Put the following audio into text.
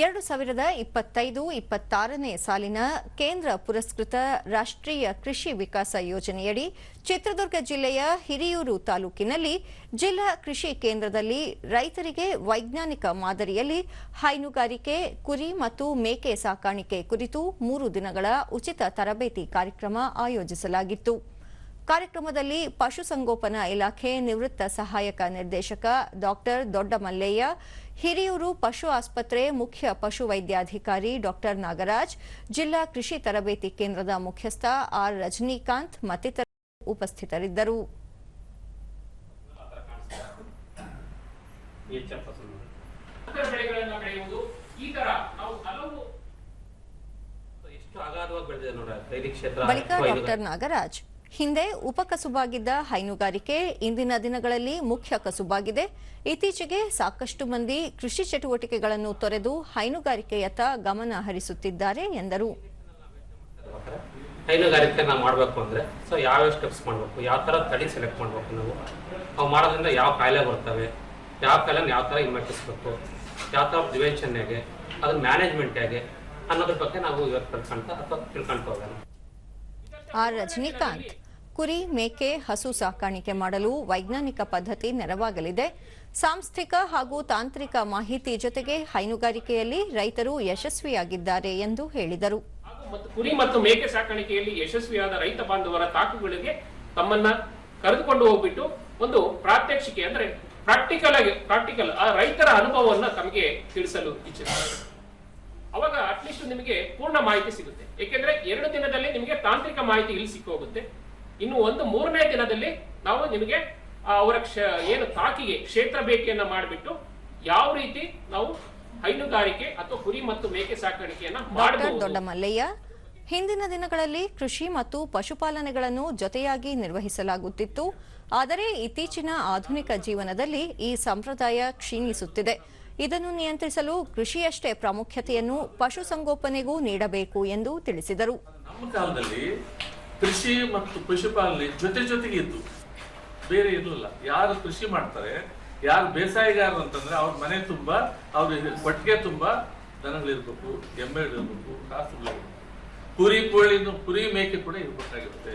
ಎರಡು ಸಾವಿರದ ಇಪ್ಪತ್ತೈದು ಇಪ್ಪತ್ತಾರನೇ ಸಾಲಿನ ಕೇಂದ್ರ ಪುರಸ್ಕೃತ ರಾಷ್ಟ್ರೀಯ ಕೃಷಿ ವಿಕಾಸ ಯೋಜನೆಯಡಿ ಚಿತ್ರದುರ್ಗ ಜಿಲ್ಲೆಯ ಹಿರಿಯೂರು ತಾಲೂಕಿನಲ್ಲಿ ಜಿಲ್ಲಾ ಕೃಷಿ ಕೇಂದ್ರದಲ್ಲಿ ರೈತರಿಗೆ ವೈಜ್ಞಾನಿಕ ಮಾದರಿಯಲ್ಲಿ ಹೈನುಗಾರಿಕೆ, ಕುರಿ ಮತ್ತು ಮೇಕೆ ಸಾಕಾಣಿಕೆ ಕುರಿತು ಮೂರು ದಿನಗಳ ಉಚಿತ ತರಬೇತಿ ಕಾರ್ಯಕ್ರಮ ಆಯೋಜಿಸಲಾಗಿತ್ತು. ಕಾರ್ಯಕ್ರಮದಲ್ಲಿ ಪಶುಸಂಗೋಪನಾ ಇಲಾಖೆ ನಿವೃತ್ತ ಸಹಾಯಕ ನಿರ್ದೇಶಕ ಡಾಕ್ಟರ್ ದೊಡ್ಡಮಲ್ಲಯ್ಯ ಹಿರಿಯೂರು ಪಶು ಆಸ್ಪತ್ರೆ ಮುಖ್ಯ ಪಶು ವೈದ್ಯಾಧಿಕಾರಿ ಡಾಕ್ಟರ್ ನಾಗರಾಜ್ ಜಿಲ್ಲಾ ಕೃಷಿ ತರಬೇತಿ ಕೇಂದ್ರದ ಮುಖ್ಯಸ್ಥ ಆರ್ ರಜನಿಕಾಂತ್ ಮತ್ತಿತರ ಉಪಸ್ಥಿತರಿದ್ದರು. ಬಳಿಕ ಡಾಕ್ಟರ್ ನಾಗರಾಜ್ ಹಿಂದೆ ಉಪಕಸುಬಾಗಿದ್ದ ಹೈನುಗಾರಿಕೆ ಇಂದಿನ ದಿನಗಳಲ್ಲಿ ಮುಖ್ಯ ಕಸುಬಾಗಿದೆ. ಇತ್ತೀಚೆಗೆ ಸಾಕಷ್ಟು ಮಂದಿ ಕೃಷಿ ಚಟುವಟಿಕೆಗಳನ್ನು ತೊರೆದು ಹೈನುಗಾರಿಕೆಯತ್ತ ಗಮನ ಹರಿಸುತ್ತಿದ್ದಾರೆ ಎಂದರು. ಹೈನುಗಾರಿಕೆ ನಾವು ಮಾಡಬೇಕು ಅಂದರೆ ಸೊ ಯಾವ್ಯಾವ ಸ್ಟೆಪ್ಸ್ ಮಾಡಬೇಕು ಯಾವ ಥರ ತಳಿ ಸೆಲೆಕ್ಟ್ ಮಾಡಬೇಕು ನಾವು ಅವು ಮಾಡೋದ್ರಿಂದ ಯಾವ ಕಾಯಿಲೆ ಬರ್ತವೆ ಯಾವ ಕಾಯಿಲೆನ ಯಾವ ಥರ ಹಿಮ್ಮೆಟ್ಟಿಸ್ಬೇಕು ಯಾವ ಥರ ಪ್ರಿವೆನ್ಷನ್ ಹೇಗೆ ಅದ್ರ ಮ್ಯಾನೇಜ್ಮೆಂಟ್ ಹೇಗೆ ಅನ್ನೋದ್ರ ಬಗ್ಗೆ ನಾವು ಇವತ್ತು ಕಲ್ತ್ಕೊಂತ ಅಥವಾ ತಿಳ್ಕೊಂತ ಹೋಗೋಣ. ಆರ್ ರಜನಿಕಾಂತ್. ಕುರಿ, ಮೇಕೆ, ಹಸು ಸಾಕಾಣಿಕೆ ಮಾಡಲು ವೈಜ್ಞಾನಿಕ ಪದ್ಧತಿ ನೆರವಾಗಲಿದೆ. ಸಾಂಸ್ಥಿಕ ಹಾಗೂ ತಾಂತ್ರಿಕ ಮಾಹಿತಿ ಜೊತೆಗೆ ಹೈನುಗಾರಿಕೆಯಲ್ಲಿ ರೈತರು ಯಶಸ್ವಿಯಾಗಿದ್ದಾರೆ ಎಂದು ಹೇಳಿದರು. ಕುರಿ ಮತ್ತು ಮೇಕೆ ಸಾಕಾಣಿಕೆಯಲ್ಲಿ ಯಶಸ್ವಿಯಾದ ರೈತ ಬಾಂಧವರ ತಾಕುಗಳಿಗೆ ತಮ್ಮನ್ನ ಕರೆದುಕೊಂಡು ಹೋಗ್ಬಿಟ್ಟು ಒಂದು ಪ್ರಾತ್ಯಕ್ಷಿಕೆ ಅಂದ್ರೆ ಪ್ರಾಕ್ಟಿಕಲ್ ಆಗಿ ಪ್ರಾಕ್ಟಿಕಲ್ ಆ ರೈತರ ಅನುಭವವನ್ನ ತಮಗೆ ತಿಳಿಸಲು ಇಚ್ಛಿಸುತ್ತಾರೆ ಅವಾಗ ಅಟ್ಲೀಸ್ಟ್ ನಿಮಗೆ ಪೂರ್ಣ ಮಾಹಿತಿ ಸಿಗುತ್ತೆ. ಏಕೆಂದ್ರೆ ಎರಡು ದಿನದಲ್ಲಿ ನಿಮಗೆ ತಾಂತ್ರಿಕ ಮಾಹಿತಿ ಇಲ್ಲಿ ಸಿಕ್ಕೋಗುತ್ತೆ. ಇನ್ನು ಒಂದು ಮೂರನೇ ದಿನದಲ್ಲಿ ನಾವು ನಿಮಗೆ ಅವರ ಕ್ಷ ಏನು ತಾಕಿಗೆ ಕ್ಷೇತ್ರ ಭೇಟಿಯನ್ನ ಮಾಡಿಬಿಟ್ಟು ಯಾವ ರೀತಿ ನಾವು ಹೈನುಗಾರಿಕೆ ಅಥವಾ ಕುರಿ ಮತ್ತು ಮೇಕೆ ಸಾಕಾಣಿಕೆಯನ್ನ ಮಾಡಬಹುದು. ದೊಡ್ಡಮಲ್ಲಯ್ಯ ಹಿಂದಿನ ದಿನಗಳಲ್ಲಿ ಕೃಷಿ ಮತ್ತು ಪಶುಪಾಲನೆಗಳನ್ನು ಜೊತೆಯಾಗಿ ನಿರ್ವಹಿಸಲಾಗುತ್ತಿತ್ತು. ಆದರೆ ಇತ್ತೀಚಿನ ಆಧುನಿಕ ಜೀವನದಲ್ಲಿ ಈ ಸಂಪ್ರದಾಯ ಕ್ಷೀಣಿಸುತ್ತಿದೆ. ಇದನ್ನು ನಿಯಂತ್ರಿಸಲು ಕೃಷಿಯಷ್ಟೇ ಪ್ರಾಮುಖ್ಯತೆಯನ್ನು ಪಶುಸಂಗೋಪನೆಗೂ ನೀಡಬೇಕು ಎಂದು ತಿಳಿಸಿದರು. ನಮ್ಮ ಕಾಲದಲ್ಲಿ ಕೃಷಿ ಮತ್ತು ಪಶುಪಾಲನೆ ಜೊತೆ ಜೊತೆಗೆ ಇದ್ದು. ಬೇರೆ ಇರಲಿಲ್ಲ ಯಾರು ಕೃಷಿ ಮಾಡ್ತಾರೆ, ಯಾರು ಬೇಸಾಯಗಾರರು ಅಂತಂದ್ರೆ ಅವ್ರ ಮನೆ ತುಂಬಾ, ಅವ್ರ ಕೊಟ್ಟಿಗೆ ತುಂಬಾ ದನಗಳಿರ್ಬೇಕು ಎಮ್ಮೆಗಳಿರ್ಬೇಕು ಕಾಸುಗಳಿರ್ಬೇಕು. ಕುರಿ, ಕೋಳಿನೂ ಕುರಿ ಮೇಕೆ ಕೂಡ ಇರ್ಬೇಕಾಗಿರುತ್ತೆ